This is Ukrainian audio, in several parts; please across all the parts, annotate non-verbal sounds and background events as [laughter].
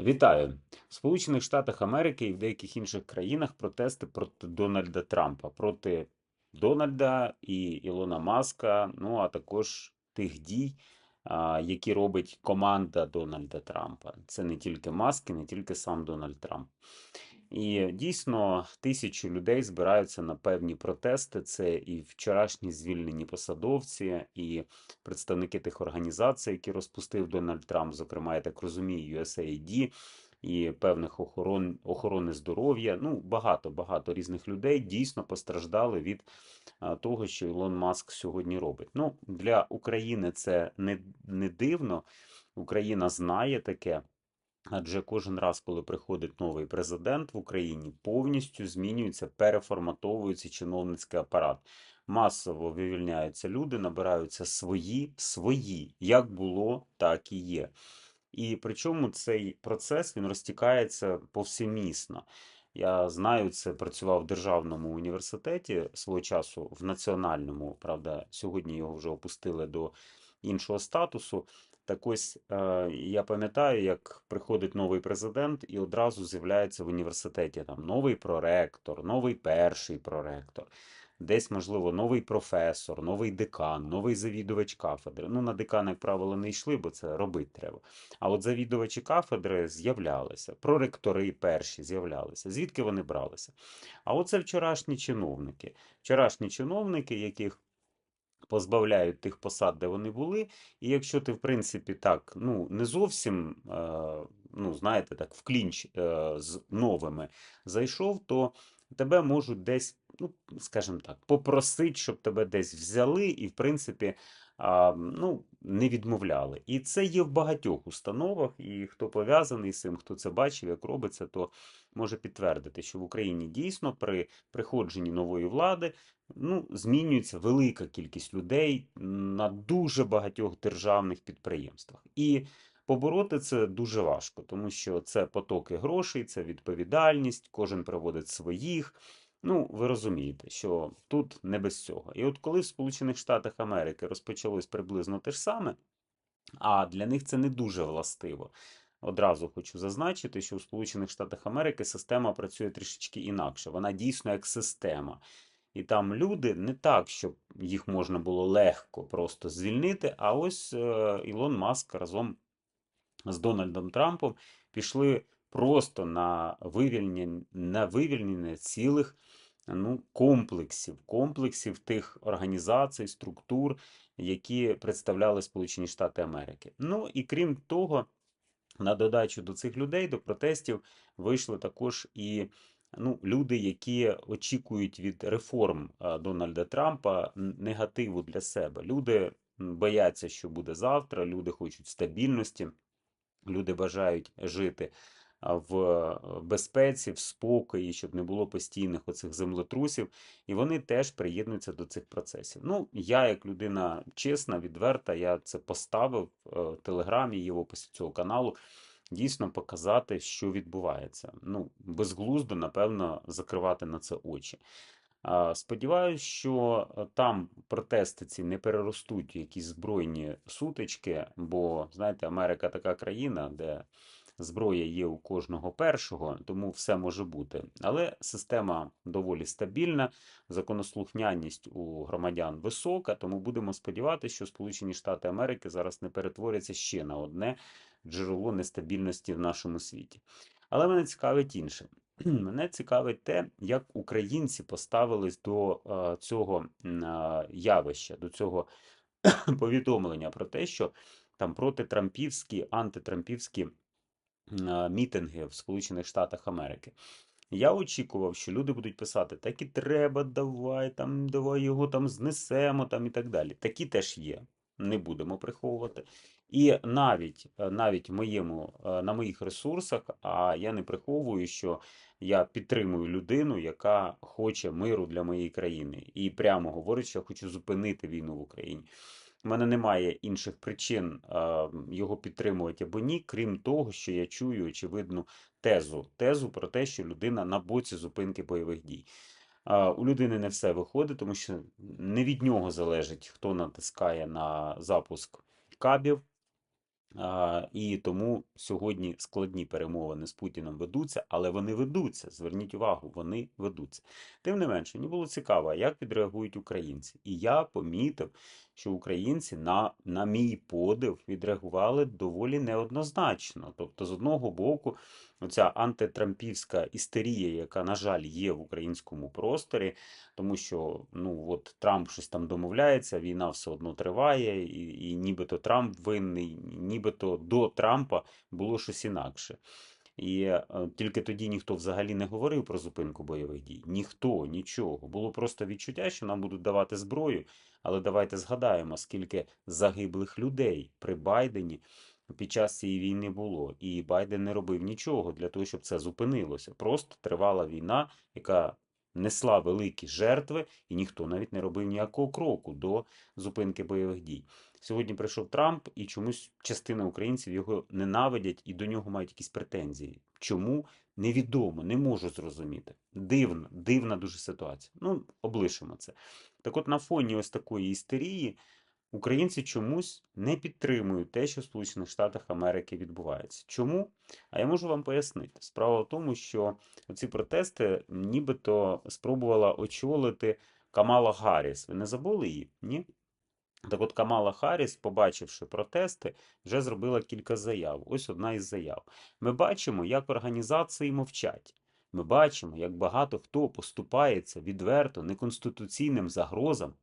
Вітаю! В Сполучених Штатах Америки і в деяких інших країнах протести проти Дональда Трампа, проти Дональда і Ілона Маска, ну а також тих дій, які робить команда Дональда Трампа. Це не тільки Маск і не тільки сам Дональд Трамп. І дійсно тисячі людей збираються на певні протести. Це і вчорашні звільнені посадовці, і представники тих організацій, які розпустив Дональд Трамп, зокрема, я так розумію, USAID, і певних охорон охорони здоров'я. Ну, багато багато різних людей дійсно постраждали від того, що Ілон Маск сьогодні робить. Ну, для України це не, не дивно. Україна знає таке. Адже кожен раз, коли приходить новий президент в Україні, повністю змінюється, переформатовується чиновницький апарат. Масово вивільняються люди, набираються свої, свої, як було, так і є. І причому цей процес він розтікається повсемісно. Я знаю, це працював в державному університеті свого часу, в національному, правда, сьогодні його вже опустили до іншого статусу. Так ось е, я пам'ятаю, як приходить новий президент, і одразу з'являється в університеті там новий проректор, новий перший проректор, десь, можливо, новий професор, новий декан, новий завідувач кафедри. Ну, на декана, як правило, не йшли, бо це робити треба. А от завідувачі кафедри з'являлися, проректори перші з'являлися. Звідки вони бралися? А оце вчорашні чиновники. Вчорашні чиновники, яких позбавляють тих посад, де вони були. І якщо ти, в принципі, так, ну, не зовсім, е, ну, знаєте, так, в клінч е, з новими зайшов, то тебе можуть десь, ну, скажімо так, попросити, щоб тебе десь взяли, і, в принципі, ну, не відмовляли. І це є в багатьох установах, і хто пов'язаний з цим, хто це бачив, як робиться, то може підтвердити, що в Україні дійсно при приходженні нової влади ну, змінюється велика кількість людей на дуже багатьох державних підприємствах. І побороти це дуже важко, тому що це потоки грошей, це відповідальність, кожен приводить своїх. Ну, ви розумієте, що тут не без цього. І от коли в Сполучених Штатах Америки розпочалось приблизно те ж саме, а для них це не дуже властиво. Одразу хочу зазначити, що у Сполучених Штатах Америки система працює трішечки інакше. Вона дійсно як система. І там люди не так, щоб їх можна було легко просто звільнити. А ось е, Ілон Маск разом з Дональдом Трампом пішли просто на вивільнення, на вивільнення цілих ну, комплексів, комплексів тих організацій, структур, які представляли Сполучені Штати Америки. Ну і крім того, на додачу до цих людей, до протестів, вийшли також і ну, люди, які очікують від реформ е, Дональда Трампа негативу для себе. Люди бояться, що буде завтра, люди хочуть стабільності, люди бажають жити в безпеці, в спокої, щоб не було постійних оцих землетрусів, і вони теж приєднуються до цих процесів. Ну, я, як людина чесна, відверта, я це поставив е, в телеграмі і в описі цього каналу. Дійсно показати, що відбувається. Ну, безглуздо, напевно, закривати на це очі. Сподіваюсь, що е, там протести ці не переростуть якісь збройні сутички, бо, знаєте, Америка така країна, де зброя є у кожного першого, тому все може бути. Але система доволі стабільна, законослухняність у громадян висока, тому будемо сподіватися, що Сполучені Штати Америки зараз не перетворяться ще на одне джерело нестабільності в нашому світі. Але мене цікавить інше. [clears throat] Мене цікавить те, як українці поставились до е, цього е, явища, до цього [clears throat] повідомлення про те, що там протитрампівські, антитрампівські мітинги в Сполучених Штатах Америки. Я очікував, що люди будуть писати, так і треба, давай, там, давай його там знесемо там і так далі. Такі теж є, не будемо приховувати. І навіть навіть моєму, на моїх ресурсах, а я не приховую, що я підтримую людину, яка хоче миру для моєї країни, і прямо говорить, що я хочу зупинити війну в Україні. У мене немає інших причин його підтримувати або ні, крім того, що я чую очевидну тезу. Тезу про те, що людина на боці зупинки бойових дій. У людини не все виходить, тому що не від нього залежить, хто натискає на запуск кабів, А, і тому сьогодні складні перемовини з Путіним ведуться, але вони ведуться. Зверніть увагу, вони ведуться. Тим не менше, мені було цікаво, як відреагують українці. І я помітив, що українці на, на мій подив відреагували доволі неоднозначно. Тобто, з одного боку, оця антитрампівська істерія, яка, на жаль, є в українському просторі, тому що ну от Трамп щось там домовляється, війна все одно триває, і, і нібито Трамп винний, нібито до Трампа було щось інакше. І е, тільки тоді ніхто взагалі не говорив про зупинку бойових дій. Ніхто, нічого. Було просто відчуття, що нам будуть давати зброю. Але давайте згадаємо, скільки загиблих людей при Байдені під час цієї війни було. І Байден не робив нічого для того, щоб це зупинилося. Просто тривала війна, яка несла великі жертви, і ніхто навіть не робив ніякого кроку до зупинки бойових дій. Сьогодні прийшов Трамп, і чомусь частина українців його ненавидять і до нього мають якісь претензії. Чому? Невідомо, не можу зрозуміти. Дивно, дивна дуже ситуація. Ну, облишимо це. Так от на фоні ось такої істерії українці чомусь не підтримують те, що в Сполучених Штатах Америки відбувається. Чому? А я можу вам пояснити. Справа в тому, що ці протести нібито спробувала очолити Камала Гарріс. Ви не забули її? Ні? Так от Камала Харріс, побачивши протести, вже зробила кілька заяв. Ось одна із заяв. Ми бачимо, як організації мовчать. Ми бачимо, як багато хто поступається відверто неконституційним загрозам,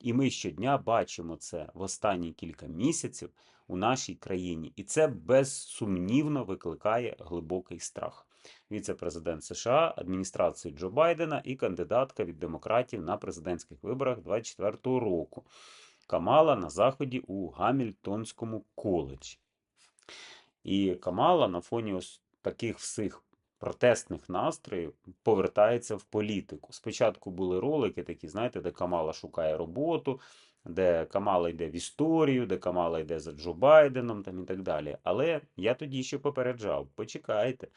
і ми щодня бачимо це в останні кілька місяців у нашій країні, і це безсумнівно викликає глибокий страх. Віце-президент США, адміністрації Джо Байдена і кандидатка від демократів на президентських виборах 2024 року. Камала на заході у Гамільтонському коледжі. І Камала на фоні ось таких всіх протестних настроїв повертається в політику. Спочатку були ролики такі, знаєте, де Камала шукає роботу, де Камала йде в історію, де Камала йде за Джо Байденом там і так далі. Але я тоді ще попереджав: почекайте.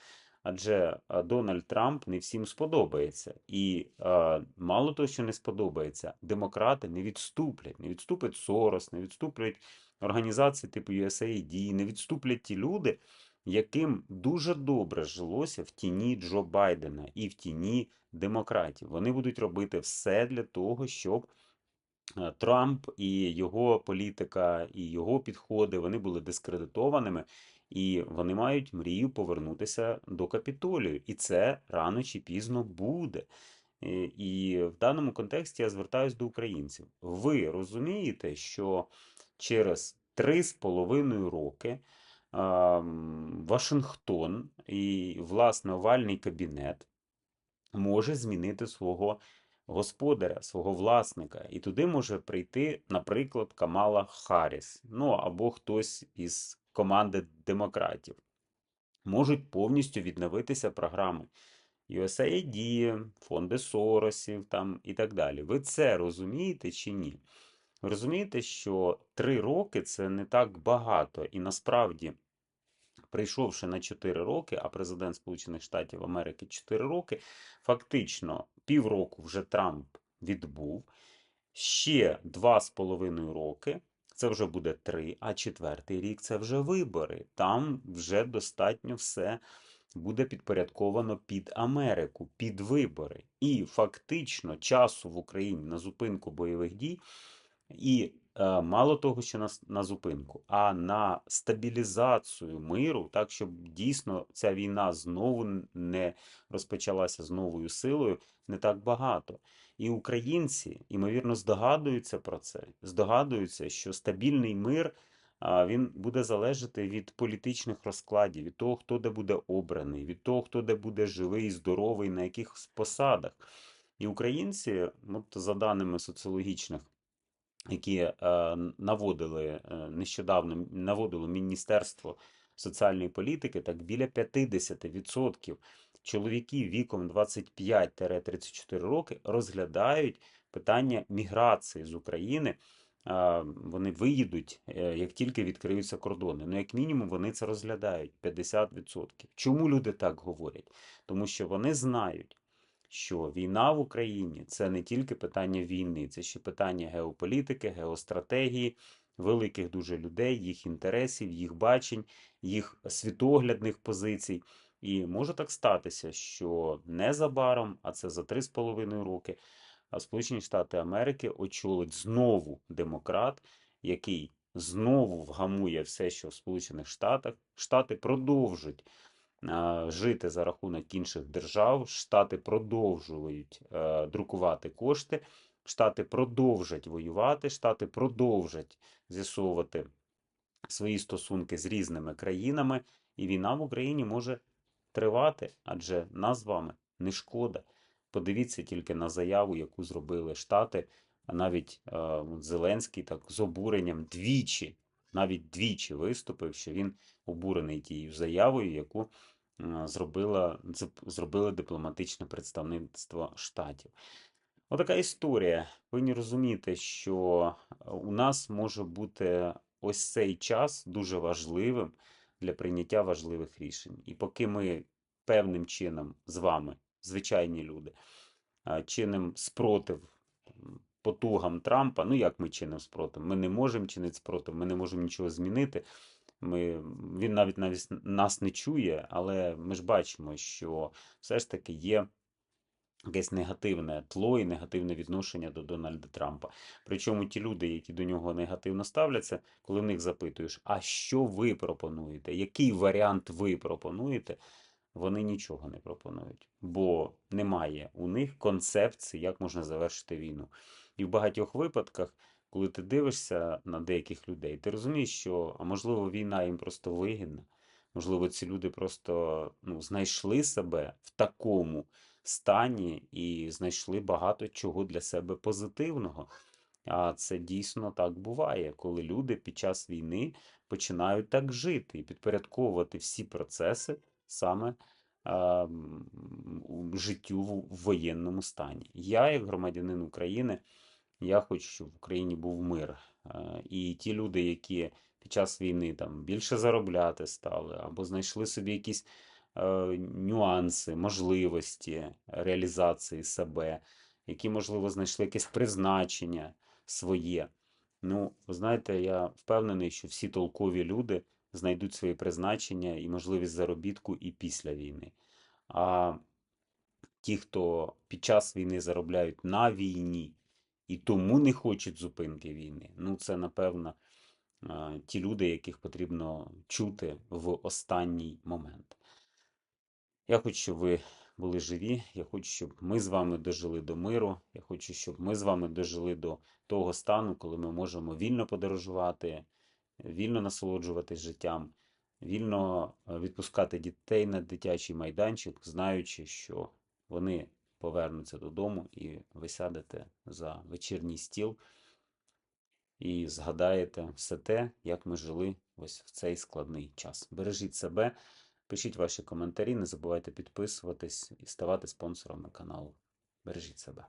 Адже Дональд Трамп не всім сподобається. І е, мало того, що не сподобається, демократи не відступлять. Не відступить Сорос, не відступлять організації типу USAID, не відступлять ті люди, яким дуже добре жилося в тіні Джо Байдена і в тіні демократів. Вони будуть робити все для того, щоб. Трамп і його політика, і його підходи вони були дискредитованими, і вони мають мрію повернутися до капітолію. І це рано чи пізно буде. І в даному контексті я звертаюся до українців. Ви розумієте, що через три з половиною роки Вашингтон і, власне, овальний кабінет може змінити свого господаря, свого власника. І туди може прийти, наприклад, Камала Харріс, ну або хтось із команди демократів. Можуть повністю відновитися програми USAID, фонди Соросів там і так далі. Ви це розумієте чи ні? Розумієте, що три роки це не так багато, і насправді, прийшовши на 4 роки, а президент Сполучених Штатів Америки 4 роки, фактично півроку вже Трамп відбув. Ще 2,5 роки це вже буде три, а четвертий рік це вже вибори. Там вже достатньо все буде підпорядковано під Америку, під вибори. І фактично часу в Україні на зупинку бойових дій. І е, мало того, що на, на зупинку, а на стабілізацію миру, так щоб дійсно ця війна знову не розпочалася з новою силою, не так багато. І українці, ймовірно, здогадуються про це, здогадуються, що стабільний мир він буде залежати від політичних розкладів, від того, хто де буде обраний, від того, хто де буде живий, здоровий, на яких посадах. І українці, от за даними соціологічних, які е, наводили е, нещодавно наводило Міністерство соціальної політики, так біля 50% чоловіків віком 25-34 роки розглядають питання міграції з України. Вони виїдуть, е, як тільки відкриються кордони. Ну, як мінімум, вони це розглядають 50%. Чому люди так говорять? Тому що вони знають, що війна в Україні це не тільки питання війни, це ще питання геополітики, геостратегії, великих дуже людей, їх інтересів, їх бачень, їх світоглядних позицій. І може так статися, що незабаром, а це за 3,5 роки, Сполучені Штати Америки очолить знову демократ, який знову вгамує все, що в Сполучених Штатах. Штати продовжують а, жити за рахунок інших держав. Штати продовжують е, друкувати кошти. Штати продовжать воювати, штати продовжать з'ясовувати свої стосунки з різними країнами, і війна в Україні може тривати, адже нас з вами не шкода. Подивіться тільки на заяву, яку зробили Штати, а навіть е, Зеленський так з обуренням двічі, навіть двічі виступив, що він обурений тією заявою, яку е, зробила, зробило дипломатичне представництво Штатів. Отака історія. Повинні розуміти, що у нас може бути ось цей час дуже важливим для прийняття важливих рішень. І поки ми певним чином з вами, звичайні люди, а, чинимо спротив потугам Трампа, ну як ми чинимо спротив? Ми не можемо чинити спротив, ми не можемо нічого змінити. Ми, він навіть навіть нас не чує, але ми ж бачимо, що все ж таки є якесь негативне тло і негативне відношення до Дональда Трампа. Причому ті люди, які до нього негативно ставляться, коли в них запитуєш, а що ви пропонуєте, який варіант ви пропонуєте, вони нічого не пропонують, бо немає у них концепції, як можна завершити війну. І в багатьох випадках, коли ти дивишся на деяких людей, ти розумієш, що можливо війна їм просто вигідна. Можливо, ці люди просто ну, знайшли себе в такому стані і знайшли багато чого для себе позитивного. А це дійсно так буває, коли люди під час війни починають так жити і підпорядковувати всі процеси саме життю в воєнному стані. Я, як громадянин України, я хочу, щоб в Україні був мир. Е, І ті люди, які під час війни там більше заробляти стали, або знайшли собі якісь е, нюанси, можливості реалізації себе, які, можливо, знайшли якесь призначення своє. Ну, ви знаєте, я впевнений, що всі толкові люди знайдуть своє призначення і можливість заробітку і після війни. А ті, хто під час війни заробляють на війні і тому не хочуть зупинки війни, ну це напевно ті люди, яких потрібно чути в останній момент. Я хочу, щоб ви були живі. Я хочу, щоб ми з вами дожили до миру. Я хочу, щоб ми з вами дожили до того стану, коли ми можемо вільно подорожувати, вільно насолоджуватись життям, вільно е, відпускати дітей на дитячий майданчик, знаючи, що вони повернуться додому, і ви сядете за вечірній стіл і згадаєте все те, як ми жили ось в цей складний час. Бережіть себе, пишіть ваші коментарі, не забувайте підписуватись і ставати спонсорами каналу. Бережіть себе.